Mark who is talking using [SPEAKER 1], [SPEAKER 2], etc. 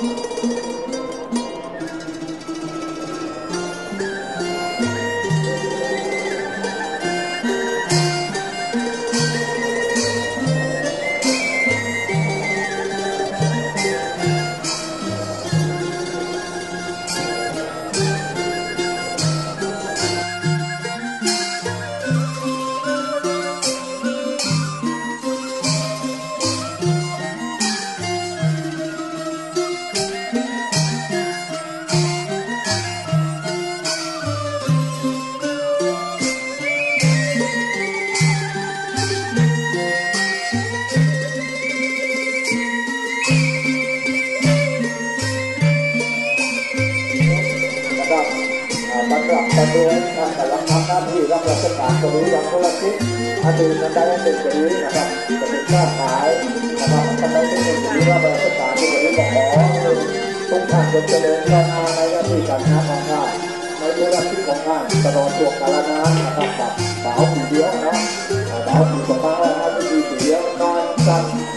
[SPEAKER 1] Thank you. แต่โดารแต่ละทำหน้าที่รับราชการตรงนี้รับธุรที่อาชีพนั้นได้เป็นอย่างนี้นะครับจะเป็นค้าขายนะครับทำไมต้องเป็นอย่างนี้รับราชการที่อย่างนี้บอกอ๋อทุกท่านจงเจริญก้าวหน้าในหน้าที่การงานของท่านในธุรกิจของท่านะรอตัวกาล้านนะครับสาวผีเดียวนะสาวผีสองพันห้าร้อยสี่สิบเดียวการ